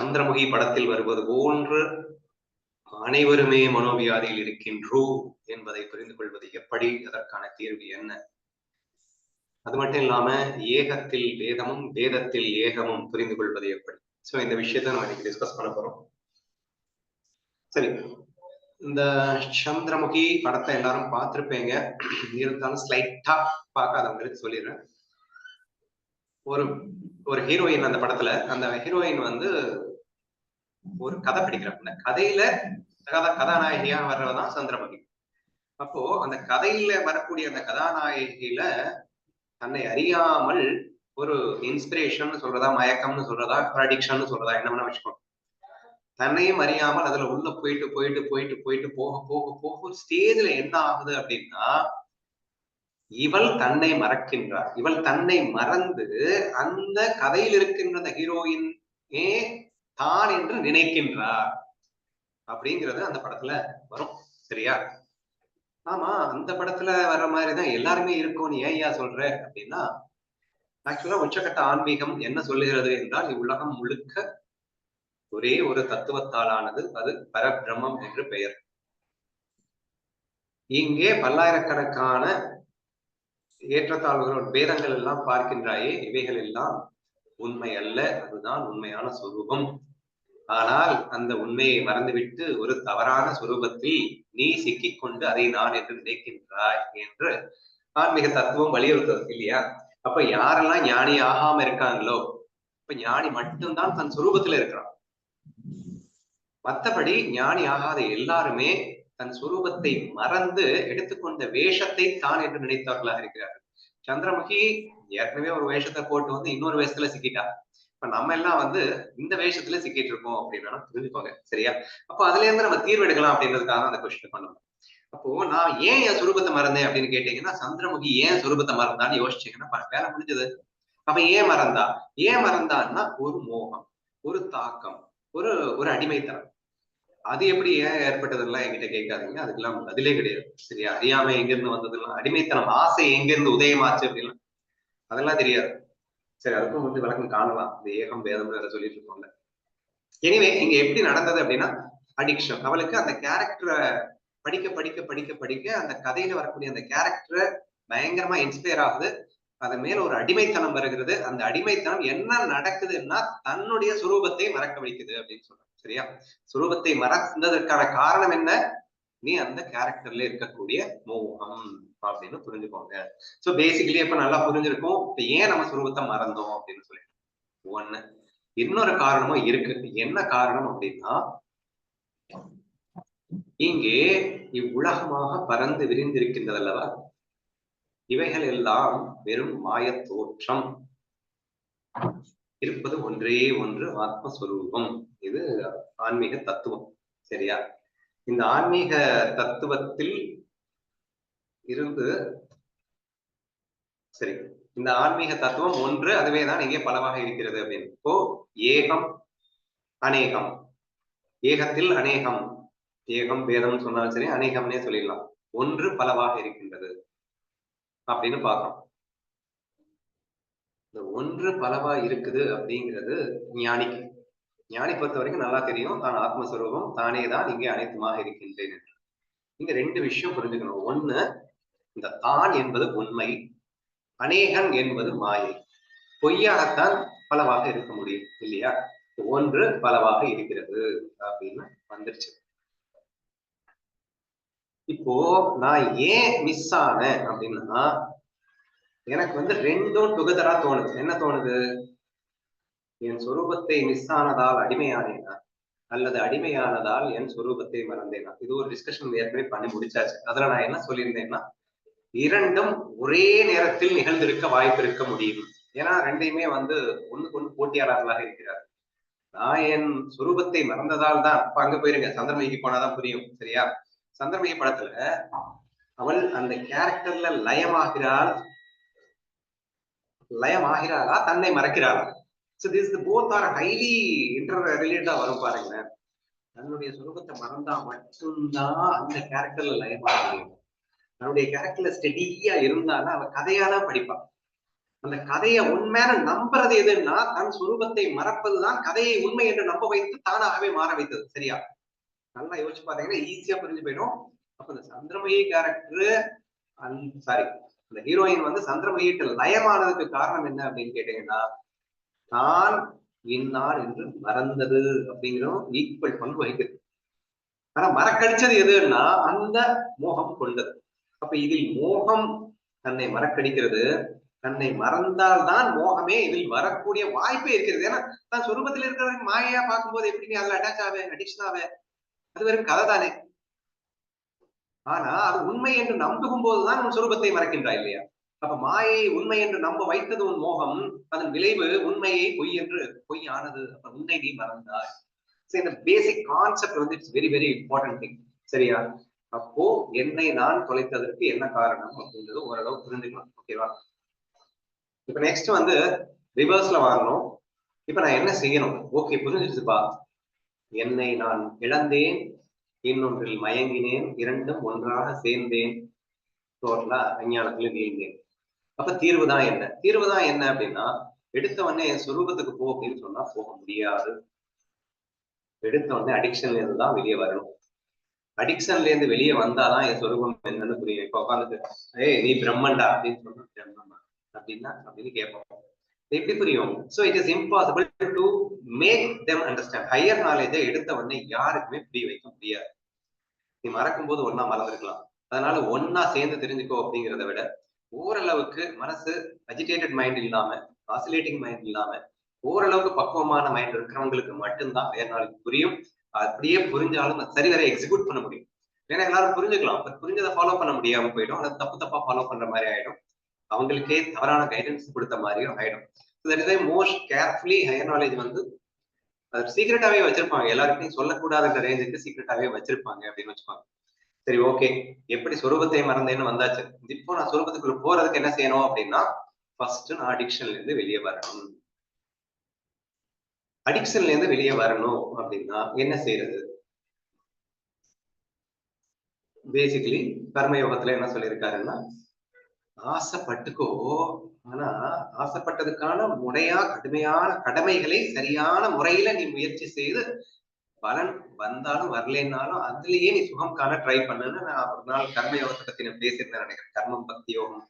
சந்திரமுகி படத்தில் வருவது போன்று அனைவருமே மனோவியாதியில் இருக்கின்றோம் என்பதை புரிந்து கொள்வது எப்படி? அதற்கான தீர்வு என்ன? அது மட்டும் இல்லாம ஏகத்தில் வேதமும் வேதத்தில் ஏகமும் புரிந்து கொள்வது எப்படி? சோ இந்த விஷயத்த நம்ம இன்னைக்கு டிஸ்கஸ் பண்ண போறோம். சரி. இந்த சந்திரமுகி படத்தை எல்லாரும் பார்த்திருப்பீங்க. இருந்தாலும் ஸ்லைட்டா பார்க்காதவங்களுக்கு சொல்லிடுறேன். ஒரு ஒரு ஹீரோயின் அந்த படத்துல அந்த ஹீரோயின் வந்து ஒரு கதை படிக்கிறாங்க அந்த கதையில கதா கதாநாயகியா வர்றதுதான் சந்திரமதி அப்போ அந்த கதையில வரக்கூடிய அந்த கதாநாயகியில தன்னை அறியாமல் ஒரு இன்ஸ்பிரேஷன் சொல்றதா மயக்கம்னு சொல்றதா ப்ரடிக்ஷன் சொல்றதா என்ன வேணா வச்சுக்கோங்க. தன்னையும் அறியாமல் அதுல உள்ள போயிட்டு போயிட்டு போயிட்டு போயிட்டு போக போக போக ஒரு ஸ்டேஜ்ல என்ன ஆகுது அப்படின்னா இவள் தன்னை மறக்கின்றார் இவள் தன்னை மறந்து அந்த கதையில் இருக்கின்ற அந்த ஹீரோயின் ஏ தான் என்று நினைக்கின்றார். அப்படிங்கிறது அந்த படத்துல வரும். சரியா? ஆமா அந்த படத்துல வர்ற மாதிரிதான் எல்லாருமே இருக்கும். ஏயா சொல்ற? அப்படின்னா ஆக்சுவலா உச்சக்கட்ட ஆன்மீகம் என்ன சொல்லுகிறது என்றால் இவ்வுலகம் முழுக்க ஒரே ஒரு தத்துவத்தாலானது. அது பரபிரம்மம் என்று பெயர். இங்கே பல்லாயிரக்கணக்கான ஏற்றத்தாழ்வுகளோட பேதங்கள் எல்லாம் பார்க்கின்றாயே இவைகள் எல்லாம் உண்மை அல்ல அதுதான் உண்மையான சொரூபம். ஆனால் அந்த உண்மையை மறந்துவிட்டு ஒரு தவறான சுரூபத்தில் நீ சிக்கிக்கொண்டு அதை நான் என்று நினைக்கின்றாய் என்று ஆன்மீக தத்துவம் வலியுறுத்துறது இல்லையா? அப்ப யாரெல்லாம் ஞானி ஆகாம இருக்காங்களோ இப்ப ஞானி மட்டும்தான் தன் சுரூபத்துல இருக்கிறான். மத்தபடி ஞானி ஆகாத எல்லாருமே தன் சுரூபத்தை மறந்து எடுத்துக்கொண்ட வேஷத்தை தான் என்று நினைத்தவர்களாக இருக்கிறார்கள். சந்திரமுகி ஏற்கனவே ஒரு வேஷத்தை போட்டு வந்து இன்னொரு வேஷத்துல சிக்கிட்டா. இப்ப நம்ம எல்லாம் வந்து இந்த வேஷத்துல சிக்கிட்டு இருக்கோம் அப்படின்னு புரிஞ்சுக்கோங்க. சரியா? அப்போ அதுல இருந்து நம்ம தீர்வு எடுக்கலாம் அப்படின்றதுக்காக அந்த கொஸ்டின் பண்ணுவோம் அப்போ நான் ஏன் என் சுரூபத்தை மறந்தேன் அப்படின்னு கேட்டீங்கன்னா சந்திரமுகி ஏன் சுரூபத்தை மறந்தான்னு யோசிச்சீங்கன்னா வேலை முடிஞ்சது. அவன் ஏன் மறந்தா? ஏன் மறந்தான்னா ஒரு மோகம் ஒரு தாக்கம் ஒரு ஒரு அடிமைத்தனம். அது எப்படி ஏன் ஏற்பட்டதெல்லாம் என்கிட்ட கேட்காதீங்க. அதுக்கெல்லாம் பதிலே கிடையாது. சரியா? அறியாம எங்க இருந்து வந்ததெல்லாம் அடிமைத்தனம் ஆசை எங்க இருந்து உதயமாச்சு அப்படின்னா அதெல்லாம் தெரியாது. சரி அதுக்கும் வந்து விளக்கம் காணலாம். இந்த ஏகம் வேதம் வேற சொல்லிட்டு இருக்கோம்ல. எனிவே இங்க எப்படி நடந்தது அப்படின்னா அடிக்ஷன் அவளுக்கு அந்த கேரக்டரை படிக்க படிக்க படிக்க படிக்க அந்த கதையில வரக்கூடிய அந்த கேரக்டரை பயங்கரமா இன்ஸ்பயர் ஆகுது. அது மேல ஒரு அடிமைத்தனம் வருகிறது. அந்த அடிமைத்தனம் என்ன நடக்குதுன்னா தன்னுடைய சுரூபத்தை மறக்க வைக்குது அப்படின்னு சொல்றாங்க. சரியா? சுரூபத்தை மறந்ததற்கான காரணம் என்ன? நீ அந்த கேரக்டர்ல இருக்கக்கூடிய மோகம் அப்படின்னு புரிஞ்சுக்கோங்க. சோ பேசிக்கலி இப்ப நல்லா புரிஞ்சிருக்கும். இப்ப ஏன் நம்ம சுரூபத்தை மறந்தோம் அப்படின்னு சொல்லி. ஒண்ணு. இன்னொரு காரணமும் இருக்கு. என்ன காரணம் அப்படின்னா இங்கே இவ்வுலகமாக பறந்து விரிந்திருக்கின்றது அல்லவா? இவைகள் எல்லாம் வெறும் மாய தோற்றம். இருப்பது ஒன்றே ஒன்று ஆத்மஸ்வரூபம். இது ஆன்மீக தத்துவம். சரியா? இந்த ஆன்மீக தத்துவத்தில் இருந்து சரி இந்த ஆன்மீக தத்துவம் ஒன்று அதுவே தான் இங்கே பலவாக இருக்கிறது அப்படின்னு. இப்போ ஏகம் அநேகம். ஏகத்தில் அநேகம். ஏகம் வேதம் சொன்னாலும் சரி அநேகம்னே சொல்லிடலாம். ஒன்று பலவாக இருக்கின்றது அப்படின்னு பார்க்கணும் இந்த ஒன்று பலவா இருக்குது அப்படிங்கிறது ஞானிக்கு. ஞானி பொறுத்த வரைக்கும் நல்லா தெரியும். தான் ஆத்மஸ்வரூபம் தானே தான் இங்கே அனைத்துமாக இருக்கின்றேன் என்று. இங்க ரெண்டு விஷயம் புரிஞ்சுக்கணும். ஒண்ணு இந்த தான் என்பது உண்மை அநேகன் என்பது மாயை. பொய்யாகத்தான் பலவாக இருக்க முடியும் இல்லையா? ஒன்று பலவாக இருக்கிறது அப்படின்னு வந்துருச்சு. இப்போ நான் ஏன் மிஸ் ஆனேன் அப்படின்னா எனக்கு வந்து ரெண்டும் டுகெதரா தோணுது. என்ன தோணுது? என் சொரூபத்தை மிஸ் ஆனதால் அடிமையானேனா? அல்லது அடிமையானதால் என் சொரூபத்தை மறந்தேனா? இது ஒரு டிஸ்கஷன் ஏற்கனவே பண்ணி முடிச்சாச்சு. அதுல நான் என்ன சொல்லியிருந்தேன்னா இரண்டும் ஒரே நேரத்தில் நிகழ்ந்திருக்க வாய்ப்பு இருக்க முடியும். ஏன்னா ரெண்டையுமே வந்து ஒண்ணுக்கு ஒண்ணு போட்டியாளர்களாக இருக்கிறார் நான் என் சுரூபத்தை மறந்ததால் தான் அப்ப அங்க போயிருங்க. சந்திரமுகிக்கு போனாதான் புரியும். சரியா? சந்திரமுகி படத்துல அவள் அந்த கேரக்டர்ல லயமாகிறாள். லயமாகிறாளா தன்னை மறக்கிறாரா? So this both are highly inter ரிலேட்டடா வரும் பாருங்களேன் தன்னுடைய சுரூபத்தை மறந்தா மட்டும்தான் அந்த கேரக்டர்ல லயமாக முடியும் தன்னுடைய கேரக்டர்ல ஸ்டெடியா இருந்தாலும் அவன் கதையா தான் படிப்பான் அந்த கதையை உண்மையான நம்புறது எதுன்னா தன் சுரூபத்தை மறப்பதுதான் கதையை உண்மை என்று நம்ப வைத்து தானாகவே மாற வைத்தது. சரியா? நல்லா யோசிச்சு பாத்தீங்கன்னா ஈஸியா புரிஞ்சு போயிடும். அப்ப இந்த சந்திரமயி கேரக்டர் சாரி இந்த ஹீரோயின் வந்து சந்திரமயிட்ட லயமானதுக்கு காரணம் என்ன அப்படின்னு கேட்டீங்கன்னா தான் இன்னார் என்று மறந்தது அப்படிங்கிறதும் ஈக்குவல் பங்கு வகிக்குது ஆனா மறக்கடிச்சது எதுன்னா அந்த மோகம் கொண்டது. அப்ப இதில் மோகம் தன்னை மறக்கடிக்கிறது. தன்னை மறந்தால்தான் மோகமே இதில் வரக்கூடிய வாய்ப்பே இருக்கிறது. ஏன்னா தான் சொரூபத்தில் இருக்கிறவங்க மாயையா பார்க்கும்போது எப்படி நீ அதில் அட்டாச் ஆவே அடிக்ஷன் ஆவே? அது வெறும் கதை தானே ஆனா அது உண்மை என்று நம்புகும் போதுதான் உன் சுரூபத்தை மறக்கின்றாய் இல்லையா? அப்ப மாயை உண்மை என்று நம்ப வைத்தது உன் மோகம் அதன் விளைவு உண்மையை பொய் என்று பொய் ஆனது அப்ப உன்னை நீ மறந்தாய். இந்த பேசிக் கான்செப்ட் வந்து it's very very important thing சரியா? அப்போ என்னை நான் தொலைத்ததற்கு என்ன காரணம் அப்படின்றது ஓரளவு புரிஞ்சுக்கலாம். ஓகேவா இப்ப நெக்ஸ்ட் வந்து ரிவர்ஸ்ல வாங்கணும். இப்ப நான் என்ன செய்யணும்? ஓகே புரிஞ்சிருச்சுப்பா. என்னை நான் இழந்தேன். இன்னொன்றில் மயங்கினேன் இரண்டும் ஒன்றாக சேர்ந்தேன். டோட்டலா அஞ்ஞானத்துல வீழ்ந்தேன் அப்ப தீர்வு தான் என்ன? தீர்வு தான் என்ன அப்படின்னா எடுத்த உடனே என் சுரூபத்துக்கு போ அப்படின்னு சொன்னா போக முடியாது. எடுத்த உடனே அடிக்ஷன்ல இருந்து தான் வெளியே வரணும். அடிக்ஷன்ல இருந்து வெளியே வந்தாதான் என் சொரூபம் என்னன்னு புரியும். இப்ப உட்காந்துட்டு ஏய் நீ பிரம்மண்டா? அப்படின்னு சொன்னா பிரம்மண்டா அப்படின்னா அப்படின்னு கேட்போம். எப்படி புரியும்? So it is impossible to make them understand higher நாலேஜை எடுத்த உடனே யாருக்குமே புரிய வைக்க முடியாது. நீ மறக்கும் போது ஒன்னா மறந்துருக்கலாம். அதனால ஒன்னா சேர்ந்து தெரிஞ்சுக்கோ அப்படிங்கிறத விட ஓரளவுக்கு மனசு அஜிடேட்டட் மைண்ட் இல்லாம ஆசிலேட்டிங் மைண்ட் இல்லாம ஓரளவுக்கு பக்குவமான மைண்ட் இருக்கிறவங்களுக்கு மட்டும்தான் வேற நாளைக்கு புரியும். அப்படியே புரிஞ்சாலும் சரிவரை எக்ஸிக்யூட் பண்ண முடியும். ஏன்னா எல்லாரும் புரிஞ்சுக்கலாம். பட் புரிஞ்சதை ஃபாலோ பண்ண முடியாம போயிடும். அதை தப்பு தப்பா ஃபாலோ பண்ற மாதிரி ஆயிடும். அவங்களுக்கே தவறான கைடன்ஸ் கொடுத்த மாதிரியும் ஆயிடும். That is most carefully higher knowledge வந்து அது சீக்கிரட்டாவே வச்சிருப்பாங்க. எல்லாருக்கும் சொல்லக்கூடாதுங்கிற ரேஞ்சுக்கு சீக்கிரட்டாவே வச்சிருப்பாங்க அப்படின்னு வச்சுப்பாங்க சரி ஓகே எப்படி சொரூபத்தை மறந்தேன்னு வந்தாச்சு. இப்போ நான் சொரூபத்துக்குள்ள போறதுக்கு என்ன செய்யணும் அப்படின்னா ஃபர்ஸ்ட் நான் அடிக்ஷன்ல இருந்து வெளியே வரணும். அடிக்ஷன்ல இருந்து வெளியே வரணும் அப்படின்னா என்ன செய்யறது பேசிக்கலி கர்மயோகத்துல என்ன சொல்லியிருக்காருன்னா ஆசைப்பட்டுக்கோ ஆனா ஆசைப்பட்டதுக்கான முறையா கடுமையான கடமைகளை சரியான முறையில நீ முயற்சி செய்து பலன் வந்தாலும் வரலைன்னாலும் அதுலயே நீ சுகம் காண ட்ரை பண்ணுன்னு நான் ஒரு நாள் கர்மயோகத்தை பத்தி நான் பேசியிருந்தேன் நினைக்கிறேன். கர்மம் பக்தி யோகம்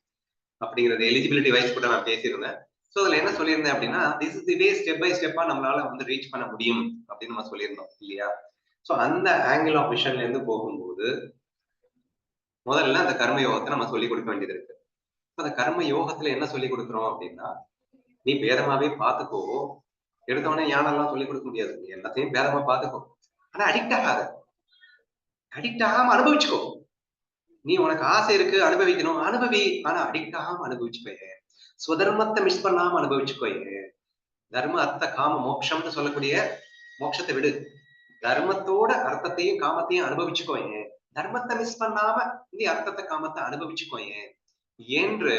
அப்படிங்கறது எலிஜிபிலிட்டி வைஸ் கூட நான் பேசியிருந்தேன். சோ அதுல என்ன சொல்லியிருந்தேன் அப்படின்னா this is the way step by ஸ்டெப்பா நம்மளால வந்து ரீச் பண்ண முடியும் அப்படின்னு நம்ம சொல்லியிருந்தோம் இல்லையா? சோ அந்த ஆங்கிள் ஆஃப் விஷன்ல இருந்து போகும்போது முதல்ல அந்த கர்ம யோகத்தை நம்ம சொல்லி கொடுக்க வேண்டியது இருக்கு. அந்த கர்ம யோகத்துல என்ன சொல்லி கொடுக்குறோம் அப்படின்னா நீ பேதமாவே பாத்துக்கோ எடுத்தவொடனே யானெல்லாம் சொல்லி கொடுக்க முடியாது. நீ எல்லாத்தையும் பேதமா பாத்துக்கோ ஆனா அடிக்ட் ஆகாத. அடிக்ட் ஆகாம அனுபவிச்சுக்கோ. நீ உனக்கு ஆசை இருக்கு அனுபவிக்கணும். அனுபவி. ஆனா அடிக்ட் ஆகாம அனுபவிச்சுக்கோயே சுதர்மத்தை மிஸ் பண்ணாம அனுபவிச்சுக்கோயே தர்ம அர்த்த காம மோட்சம்னு சொல்லக்கூடிய மோட்சத்தை விடு. தர்மத்தோட அர்த்தத்தையும் காமத்தையும் அனுபவிச்சுக்கோயே தர்மத்தை மிஸ் பண்ணாம நீ அர்த்தத்தை காமத்தை அனுபவிச்சுக்கோயே என்று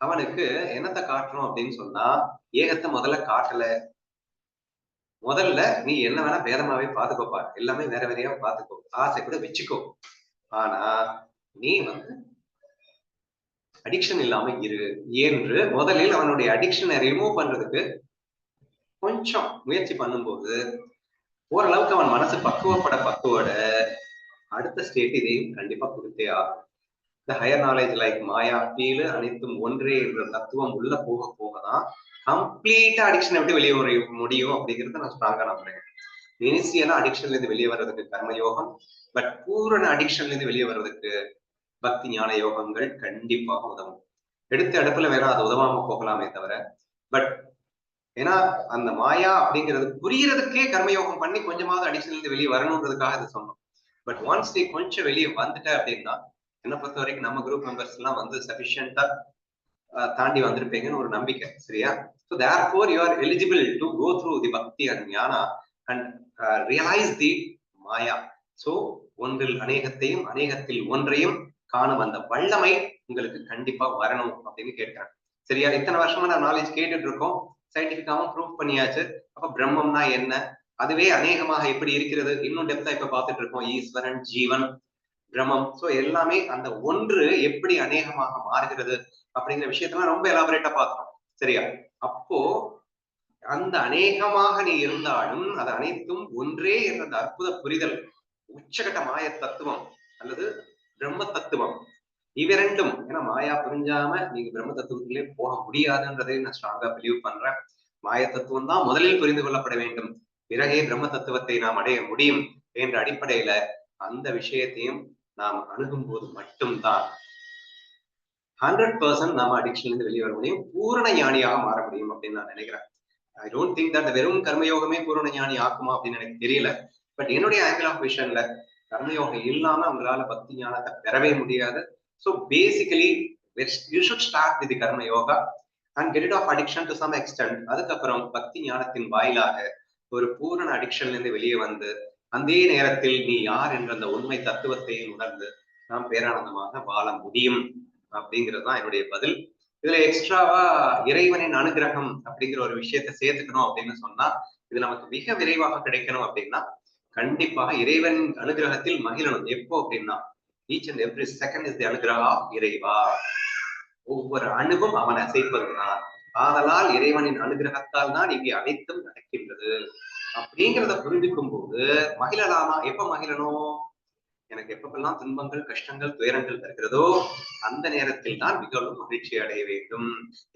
அவனுக்கு என்னத்தை காட்டுறோம் அப்படின்னு சொன்னா ஏகத்தை முதல்ல காட்டல. முதல்ல நீ என்ன வேணா பேதமாவே பாத்துக்கோப்பா. எல்லாமே வேற வேறையா பாத்துக்கோ. ஆசை கூட வச்சுக்கோ. ஆனா நீ வந்து அடிக்ஷன் இல்லாம இரு என்று முதலில் அவனுடைய அடிக்ஷனை ரிமூவ் பண்றதுக்கு கொஞ்சம் முயற்சி பண்ணும்போது ஓரளவுக்கு அவன் மனசு பக்குவப்பட பக்குவட அடுத்த ஸ்டேட் இதையும் கண்டிப்பா கொடுத்தே ஆகும் இந்த higher knowledge like maya feel அனைத்தும் ஒன்றே என்ற தத்துவம் உள்ள போக போக தான் கம்ப்ளீட்டா அடிக்ஷனை விட்டு வெளியே வர முடியும் அப்படிங்கறத நான் ஸ்ட்ராங்கா நம்புறேன். இனிஷியலா அடிக்ஷன்ல இருந்து வெளியே வர்றதுக்கு கர்ம யோகம் பட் பூரண அடிக்ஷன்ல இருந்து வெளியே வர்றதுக்கு பக்தி ஞான யோகங்கள் கண்டிப்பாக உதவும். எடுத்த இடத்துல வேற அது உதவாம போகலாமே தவிர பட் ஏன்னா அந்த மாயா அப்படிங்கிறது புரியறதுக்கே கர்மயோகம் பண்ணி கொஞ்சமாவது அடிஷனல் இருந்து வெளியே வரணுன்றதுக்காக இதை சொன்னோம். பட் ஒன்ஸ் நீ கொஞ்சம் வெளியே வந்துட்ட அப்படின்னா என்னை பொறுத்த வரைக்கும் நம்ம குரூப் மெம்பர்ஸ் எல்லாம் வந்து சபிஷியண்டா தாண்டி வந்திருப்பீங்கன்னு ஒரு நம்பிக்கை சரியா? So therefore you are eligible to go through the பக்தி and Gnana and realise the மாயா சோ ஒன்றில் அநேகத்தையும் அநேகத்தில் ஒன்றையும் காணும் அந்த வல்லமை உங்களுக்கு கண்டிப்பா வரணும் அப்படின்னு கேட்கிறேன். சரியா? இத்தனை வருஷமா நான் நாலேஜ் கேட்டுட்டு இருக்கோம் சயின்டிபிக்காவும் ப்ரூவ் பண்ணியாச்சு. அப்ப பிரம்மம்னா என்ன? அதுவே அநேகமாக எப்படி இருக்கிறது? இன்னும் டெப்தா இப்ப பார்த்துட்டு இருக்கோம் ஈஸ்வரன் ஜீவன் பிரமம் சோ எல்லாமே அந்த ஒன்று எப்படி அநேகமாக மாறுகிறது அப்படிங்கிற விஷயத்தெல்லாம் ரொம்ப எலாபரேட்டா பார்த்தோம் சரியா? அப்போ அந்த அநேகமாக நீ இருந்தாலும் அது அனைத்தும் ஒன்றே என்ற அந்த அற்புத புரிதல் உச்சகட்ட மாய தத்துவம் அல்லது பிரம்ம தத்துவம். இவரெண்டும் ஏன்னா மாயா புரிஞ்சாம நீங்க பிரம்ம தத்துவத்திலே போக முடியாதுன்றதை நான் ஸ்ட்ராங்கா பிலீவ் பண்றேன். மாய தத்துவம் தான் முதலில் புரிந்து கொள்ளப்பட வேண்டும். பிறகே பிரம்ம தத்துவத்தை நாம் அடைய முடியும் என்ற அடிப்படையில அந்த விஷயத்தையும் நாம் அணுகும் போது மட்டும்தான். ஹண்ட்ரட் பர்சன்ட் நாம அடிக்ஷன்ல இருந்து வெளியே வர முடியும். பூரண ஞானியாக மாற முடியும் அப்படின்னு நான் நினைக்கிறேன். ஐ டோன்ட் திங்க் தட் வெறும் கர்மயோகமே பூரண ஞானி ஆக்குமா அப்படின்னு எனக்கு தெரியல. பட் என்னுடைய ஆங்கிள் ஆஃப் விஷன்ல கர்மயோகம் இல்லாம அவங்களால பக்தி ஞானத்தை பெறவே முடியாது. So basically you should start with கர்ம yoga and get it off addiction to some extent அதுக்கப்புறம் பக்தி ஞானத்தின் வாயிலாக ஒரு பூரண அடிக்ஷன்ல இருந்து வெளியே வந்து அதே நேரத்தில் நீ யார் என்ற அந்த உண்மை தத்துவத்தை உணர்ந்து நாம் பேரானந்தமாக வாழ முடியும் அப்படிங்கிறது தான் என்னுடைய பதில். இதுல எக்ஸ்ட்ராவா இறைவனின் அனுகிரகம் அப்படிங்கிற ஒரு விஷயத்த சேர்த்துக்கணும் அப்படின்னு சொன்னா இது நமக்கு மிக விரைவாக கிடைக்கணும் அப்படின்னா கண்டிப்பாக இறைவன் அனுகிரகத்தில் மகிழணும். எப்போ அப்படின்னா each and every second is the Anugraha இறைவா. ஒவ்வொரு அணுவும் அவன் அசைப்பதுதான். ஆதலால் இறைவனின் அனுகிரகத்தால் தான் இங்கே அனைத்தும் நடக்கின்றது. அப்படிங்கிறத புரிஞ்சுக்கும் போது மகிழலாமா? எப்ப மகிழணும்? எனக்கு எப்பப்பெல்லாம் துன்பங்கள் கஷ்டங்கள் துயரங்கள் தருகிறதோ அந்த நேரத்தில் தான் மிகவும் மகிழ்ச்சி அடைய வேண்டும்.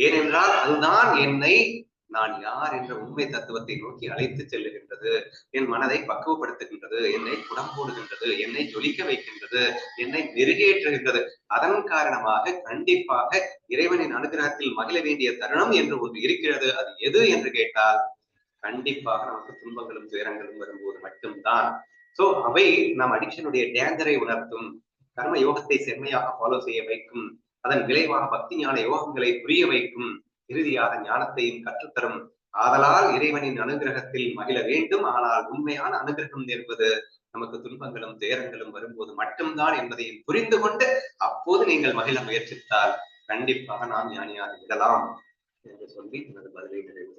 ஏனென்றால் அதுதான் என்னை நான் யார் என்ற உண்மை தத்துவத்தை நோக்கி அழைத்து செல்லுகின்றது. என் மனதை பக்குவப்படுத்துகின்றது. என்னை குடம்போடுகின்றது என்னை ஜொலிக்க வைக்கின்றது. என்னை மெருகேற்றுகின்றது. அதன் காரணமாக கண்டிப்பாக இறைவனின் அனுகிரகத்தில் மகிழ வேண்டிய தருணம் என்று ஒன்று இருக்கிறது. அது எது என்று கேட்டால் கண்டிப்பாக நமக்கு துன்பங்களும் துயரங்களும் வரும்போது மட்டும்தான். சோ அவை நம் அடிக்ஷனுடைய டேஞ்சரை உணர்த்தும். கர்ம யோகத்தை செம்மையாக ஃபாலோ செய்ய வைக்கும். அதன் விளைவாக பக்தி ஞான யோகங்களை புரிய வைக்கும். இறுதியாக ஞானத்தையும் கற்றுத்தரும். ஆதலால் இறைவனின் அனுகிரகத்தில் மகிழ வேண்டும். ஆனால் உண்மையான அனுகிரகம் என்பது நமக்கு துன்பங்களும் துயரங்களும் வரும்போது மட்டும்தான் என்பதையும் புரிந்து கொண்டு அப்போது நீங்கள் மகிழ முயற்சித்தால் கண்டிப்பாக நாம் ஞானியாக விடலாம் என்று சொல்லி எனது பதிலை நிறைவு